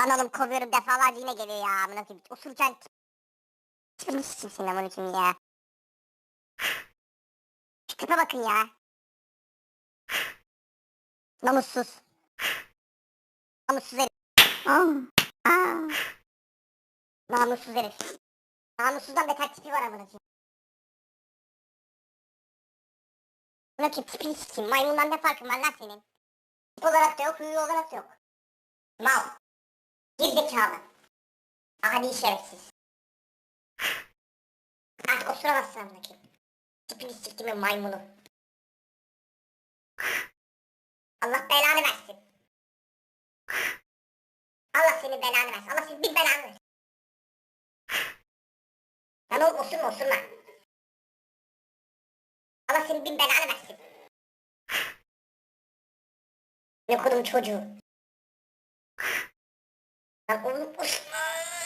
Lan oğlum kovuyorum defalarca yine geliyor ya. Amına koyayım. Osururken tipini siksin amına koyayım ya. Şu tipe bakın ya. Namussuz. Namussuz herif. Aa, aa. Namussuz herif. Namussuzdan beter tipi var amına koyayım. Amına koyayım tipini sikeyim. Maymundan ne farkın var lan senin? Tip olarak da yok, huyu olarak da yok. Mal. Gerizekalı. Adi şerefsiz. Artık osuramazsın koyayım. Tipini siktimin maymunu. Allah belanı versin. Allah senin belanı versin. Allah senin bir belanı versin. Lan oğlum osurma osurma. Allah senin bin belanı versin. Ne kodum çocuğu. 我都不行了。